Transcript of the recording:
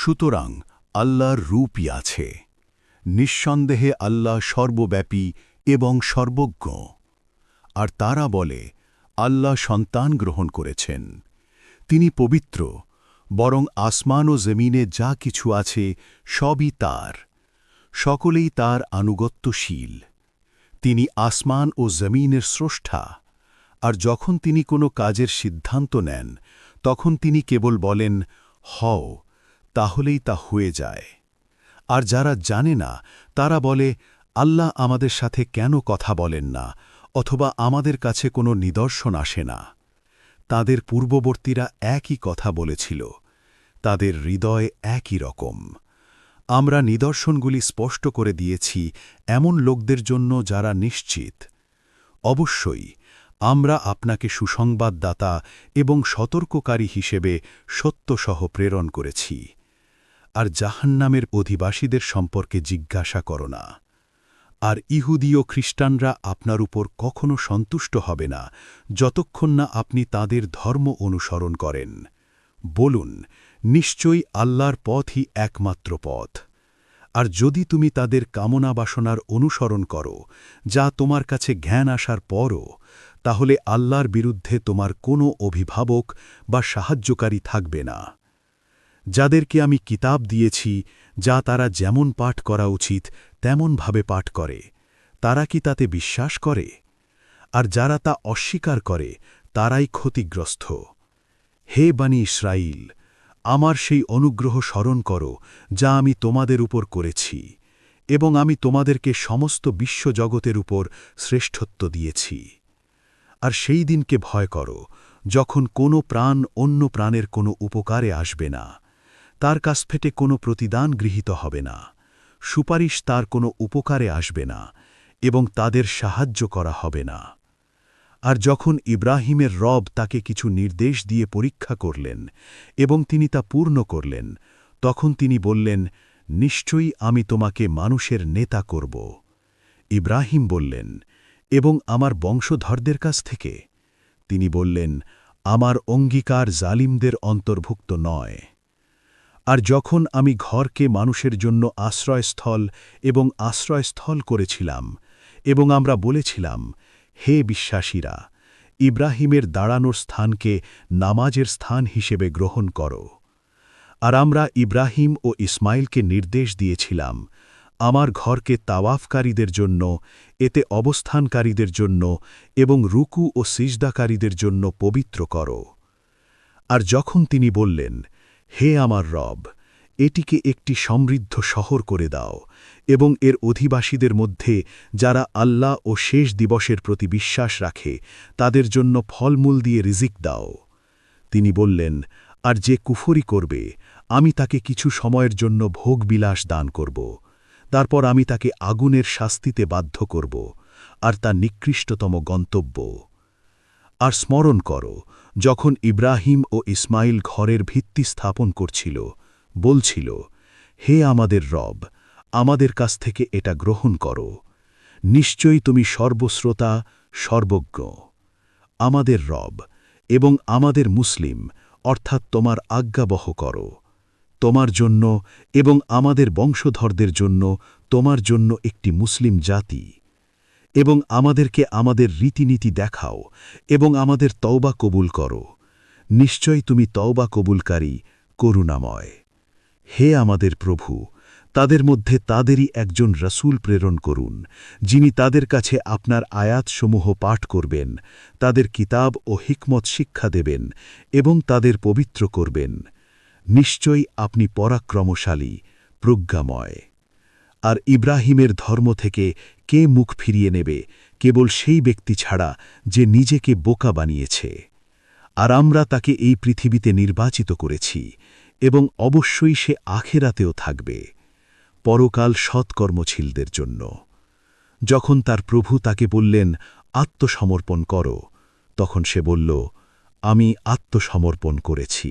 সুতরাং আল্লাহর রূপই আছে। নিঃসন্দেহে আল্লাহ সর্বব্যাপী এবং সর্বজ্ঞ। আর তারা বলে, আল্লাহ সন্তান গ্রহণ করেছেন। তিনি পবিত্র, বরং আসমান ও জমিনে যা কিছু আছে সবই তার। সকলেই তার আনুগত্যশীল। তিনি আসমান ও জমিনের স্রষ্টা। আর যখন তিনি কোনো কাজের সিদ্ধান্ত নেন, তখন তিনি কেবল বলেন, হও তাহলেই তা হয়ে যায়। আর যারা জানে না, তারা বলে, আল্লাহ আমাদের সাথে কেন কথা বলেন না? অথবা আমাদের কাছে কোনো নিদর্শন আসে না? তাদের পূর্ববর্তীরা একই কথা বলেছিল। তাদের হৃদয় একই রকম। আমরা নিদর্শনগুলি স্পষ্ট করে দিয়েছি এমন লোকদের জন্য যারা নিশ্চিত। অবশ্যই, আমরা আপনাকে সুসংবাদদাতা এবং সতর্ককারী হিসেবে সত্যসহ প্রেরণ করেছি। আর জাহান্নামের অধিবাসীদের সম্পর্কে জিজ্ঞাসা করো না। আর ইহুদি ও খ্রিস্টানরা আপনার উপর কখনো সন্তুষ্ট হবে না, যতক্ষণ না আপনি তাদের ধর্ম অনুসরণ করেন। বলুন, নিশ্চয়ই আল্লাহর পথই একমাত্র পথ। আর যদি তুমি তাদের কামনা বাসনার অনুসরণ করো, যা তোমার কাছে জ্ঞান আসার পরও, তাহলে আল্লাহর বিরুদ্ধে তোমার কোনো অভিভাবক বা সাহায্যকারী থাকবে না। যাদেরকে আমি কিতাব দিয়েছি, যা তারা যেমন পাঠ করা উচিত, তেমনভাবে পাঠ করে। তারা কি তাতে বিশ্বাস করে? আর যারা তা অস্বীকার করে, তারাই ক্ষতিগ্রস্ত। হে বানি ইসরাইল আমার সেই অনুগ্রহ স্মরণ করো, যা আমি তোমাদের উপর করেছি, এবং আমি তোমাদেরকে সমস্ত বিশ্বজগতের উপর শ্রেষ্ঠত্ব দিয়েছি। আর সেই দিনকে ভয় করো, যখন কোনো প্রাণ অন্য প্রাণের কোনো উপকারে আসবে না। তার কাছ ফেটে কোনো প্রতিদান গৃহীত হবে না। সুপারিশ তার কোনো উপকারে আসবে না এবং তাদের সাহায্য করা হবে না। আর যখন ইব্রাহিমের রব তাকে কিছু নির্দেশ দিয়ে পরীক্ষা করলেন এবং তিনি তা পূর্ণ করলেন, তখন তিনি বললেন, নিশ্চয়ই আমি তোমাকে মানুষের নেতা করব। ইব্রাহিম বললেন, এবং আমার বংশধরদের কাছ থেকে? তিনি বললেন, আমার অঙ্গীকার জালিমদের অন্তর্ভুক্ত নয়। আর যখন আমি ঘরকে মানুষের জন্য আশ্রয়স্থল এবং আশ্রয়স্থল করেছিলাম এবং আমরা বলেছিলাম, হে বিশ্বাসীরা, ইব্রাহিমের দাঁড়ানোর স্থানকে নামাজের স্থান হিসেবে গ্রহণ করো। আর আমরা ইব্রাহিম ও ইসমাইলকে নির্দেশ দিয়েছিলাম, আমার ঘরকে তাওয়াফকারীদের জন্য, এতে অবস্থানকারীদের জন্য এবং রুকু ও সিজদাকারীদের জন্য পবিত্র করো। আর যখন তিনি বললেন হে আমার রব, এটিকে একটি সমৃদ্ধ শহর করে দাও এবং এর অধিবাসীদের মধ্যে যারা আল্লাহ ও শেষ দিবসের প্রতি বিশ্বাস রাখে, তাদের জন্য ফলমূল দিয়ে রিজিক দাও। তিনি বললেন, আর যে কুফরি করবে, আমি তাকে কিছু সময়ের জন্য ভোগবিলাস দান করব। তারপর আমি তাকে আগুনের শাস্তিতে বাধ্য করব, আর তা নিকৃষ্টতম গন্তব্য। আর স্মরণ করো, যখন ইব্রাহিম ও ইসমাইল ঘরের ভিত্তি স্থাপন করছিল, বলছিল, হে আমাদের রব, আমাদের কাছ থেকে এটা গ্রহণ করো। নিশ্চয়ই তুমি সর্বশ্রোতা, সর্বজ্ঞ। আমাদের রব এবং আমাদের মুসলিম, অর্থাৎ তোমার আজ্ঞাবহ করো। তোমার জন্য এবং আমাদের বংশধরদের জন্য তোমার জন্য একটি মুসলিম জাতি। এবং আমাদেরকে আমাদের রীতিনীতি দেখাও এবং আমাদের তওবা কবুল করো। নিশ্চয় তুমি তওবা কবুলকারী, করুণাময়। হে আমাদের প্রভু, তাদের মধ্যে তাদেরই একজন রসুল প্রেরণ করুন, যিনি তাদের কাছে আপনার আয়াতসমূহ পাঠ করবেন, তাদের কিতাব ও হিকমত শিক্ষা দেবেন এবং তাদের পবিত্র করবেন। নিশ্চয়ই আপনি পরাক্রমশালী, প্রজ্ঞাময়। আর ইব্রাহিমের ধর্ম থেকে কে মুখ ফিরিয়ে নেবে, কেবল সেই ব্যক্তি ছাড়া যে নিজেকে বোকা বানিয়েছে। আর আমরা তাকে এই পৃথিবীতে নির্বাচিত করেছি, এবং অবশ্যই সে আখেরাতেও থাকবে, পরকাল সৎকর্মশীলদের জন্য। যখন তার প্রভু তাকে বললেন, আত্মসমর্পণ করো, তখন সে বলল, আমি আত্মসমর্পণ করেছি।